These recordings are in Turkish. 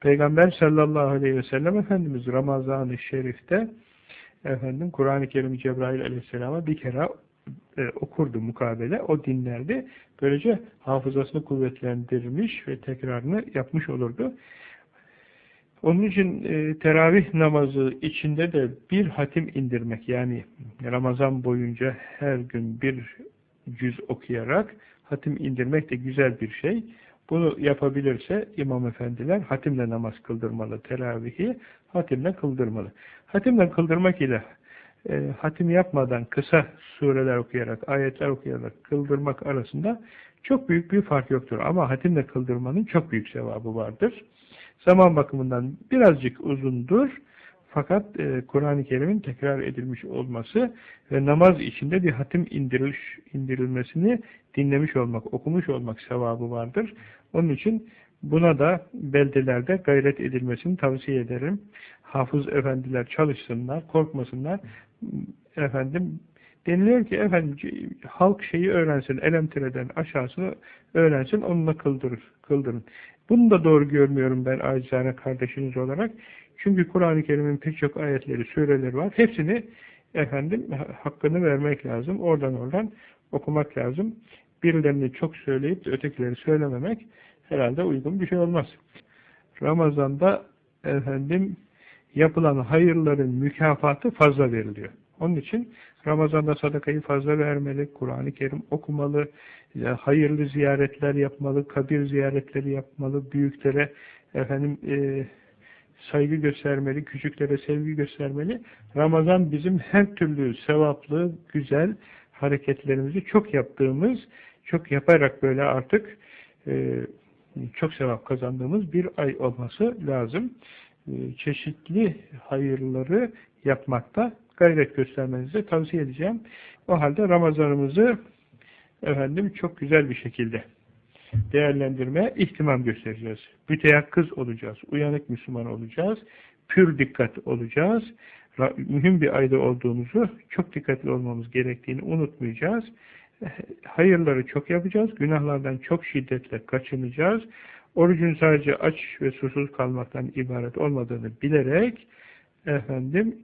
Peygamber sallallahu aleyhi ve sellem Efendimiz Ramazan-ı Şerif'te efendim Kur'an-ı Kerim Cebrail aleyhisselama bir kere e, okurdu mukabele, o dinlerdi. Böylece hafızasını kuvvetlendirmiş ve tekrarını yapmış olurdu. Onun için e, teravih namazı içinde de bir hatim indirmek yani Ramazan boyunca her gün bir cüz okuyarak hatim indirmek de güzel bir şey. Bunu yapabilirse imam efendiler hatimle namaz kıldırmalı, teravihi hatimle kıldırmalı. Hatimle kıldırmak ile e, hatim yapmadan kısa sureler okuyarak, ayetler okuyarak kıldırmak arasında çok büyük bir fark yoktur. Ama hatimle kıldırmanın çok büyük sevabı vardır. Zaman bakımından birazcık uzundur. Fakat e, Kur'an-ı Kerim'in tekrar edilmiş olması ve namaz içinde bir hatim indiriliş, indirilmesini dinlemiş olmak, okumuş olmak sevabı vardır. Onun için buna da beldelerde gayret edilmesini tavsiye ederim. Hafız efendiler çalışsınlar, korkmasınlar. Efendim deniliyor ki efendim halk şeyi öğrensin, elemtireden aşağısını öğrensin, onunla kıldırır, kıldırın. Bunu da doğru görmüyorum ben acizane kardeşiniz olarak. Çünkü Kur'an-ı Kerim'in pek çok ayetleri, sureleri var. Hepsini efendim hakkını vermek lazım. Oradan oradan okumak lazım. Birilerini çok söyleyip ötekileri söylememek herhalde uygun bir şey olmaz. Ramazan'da efendim yapılan hayırların mükafatı fazla veriliyor. Onun için Ramazan'da sadakayı fazla vermeli, Kur'an-ı Kerim okumalı, hayırlı ziyaretler yapmalı, kabir ziyaretleri yapmalı, büyüklere efendim e, saygı göstermeli, küçüklere sevgi göstermeli. Ramazan bizim her türlü sevaplı, güzel hareketlerimizi çok yaptığımız, çok yaparak böyle artık e, çok sevap kazandığımız bir ay olması lazım. E, çeşitli hayırları yapmakta gayret göstermenizi tavsiye edeceğim. O halde Ramazanımızı efendim çok güzel bir şekilde değerlendirmeye ihtimam göstereceğiz. Müteyakkız olacağız. Uyanık Müslüman olacağız. Pür dikkat olacağız. Mühim bir ayda olduğumuzu, çok dikkatli olmamız gerektiğini unutmayacağız. Hayırları çok yapacağız. Günahlardan çok şiddetle kaçınacağız. Orucun sadece aç ve susuz kalmaktan ibaret olmadığını bilerek efendim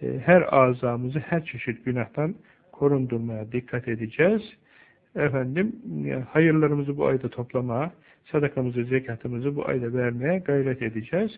her azamızı her çeşit günahtan korundurmaya dikkat edeceğiz. Efendim hayırlarımızı bu ayda toplamaya, sadakamızı, zekatımızı bu ayda vermeye gayret edeceğiz.